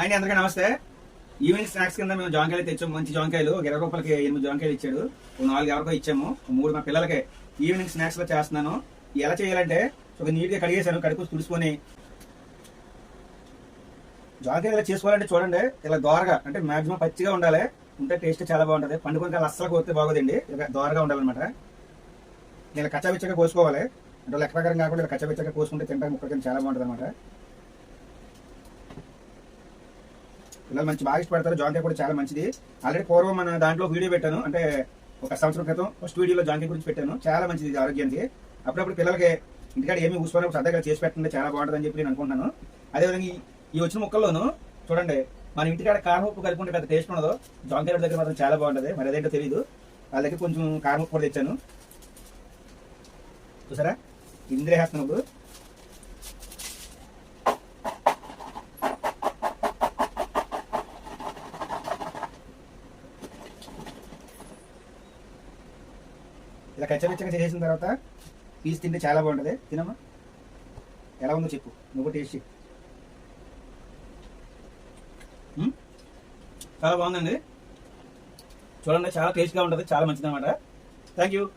ఆయన అందరికీ నమస్తే. ఈవినింగ్ స్నాక్స్ కింద మేము జాంకాయలు తెచ్చాము. మంచి జాంకాయలు. ఒక ఇరవై రూపాయలకి ఎనిమిది జాంకాయలు ఇచ్చాడు. నాలుగు ఎవరికో ఇచ్చాము. మూడు మా పిల్లలకి ఈవినింగ్ స్నాక్స్లో చేస్తున్నాను. ఎలా చేయాలంటే ఒక నీట్గా కడిగేశాను. కడుపు తుడుచుకొని. జాంకాయలు ఇలా చేసుకోవాలంటే చూడండి. ఇలా దోరగా అంటే మాక్సిమం పచ్చిగా ఉండాలి. ఉంటే టేస్ట్ చాలా బాగుంటుంది. పండుకొని అస్సలు కోస్తే బాగోదండి. ఇలా దోరగా ఉండాలన్నమాట. ఇలా కచ్చాపిచ్చగా కోసుకోవాలి. అంటే లెక్క ప్రకారం కాకుండా ఇలా కచ్చాపిచ్చగా కోసుకుంటే తింటానికి ముక్కల చాలా బాగుంటుంది అనమాట పిల్లలు మంచి బాగా ఇష్టపడతారు. జాంకాయ కూడా చాలా మంచిది. ఆల్రెడీ పూర్వం మన దాంట్లో వీడియో పెట్టాను. అంటే ఒక సంవత్సరం క్రితం ఫస్ట్ వీడియోలో జాంకాయ గురించి పెట్టాను. చాలా మంచిది ఇది ఆరోగ్యానికి. అప్పుడప్పుడు పిల్లలకి ఇంటికాడ ఏమి ఊసుకోవాలి సరదాగా చేసి పెట్టండి చాలా బాగుంటుంది అని చెప్పి నేను అనుకుంటున్నాను. అదేవిధంగా ఈ- ఈ వచ్చిన ముక్కల్లోనూ చూడండి మన ఇంటికాడ కారం ఉప్పు కలుపుకుంటే పెద్ద టేస్ట్ ఉండదు. జాంకాయ దగ్గర మాత్రం చాలా బాగుంటుంది. మరి అదేంటో తెలియదు వాళ్ళ దగ్గర కొంచెం కారం ఉప్పు కూడా తెచ్చాను. చూసారా? ఇందిరే వేస్తున్నాను ఇప్పుడు. ఇలా కచ్చపిచ్చగా చేసేసిన తర్వాత పీస్ తింటే చాలా బాగుంటుంది. తినమ్మా. ఎలా ఉందో చెప్పు. నువ్వు టేస్ట్ చెప్పు. చాలా బాగుందండి. చూడండి చాలా టేస్ట్గా ఉంటుంది. చాలా మంచిది అనమాట థ్యాంక్ యూ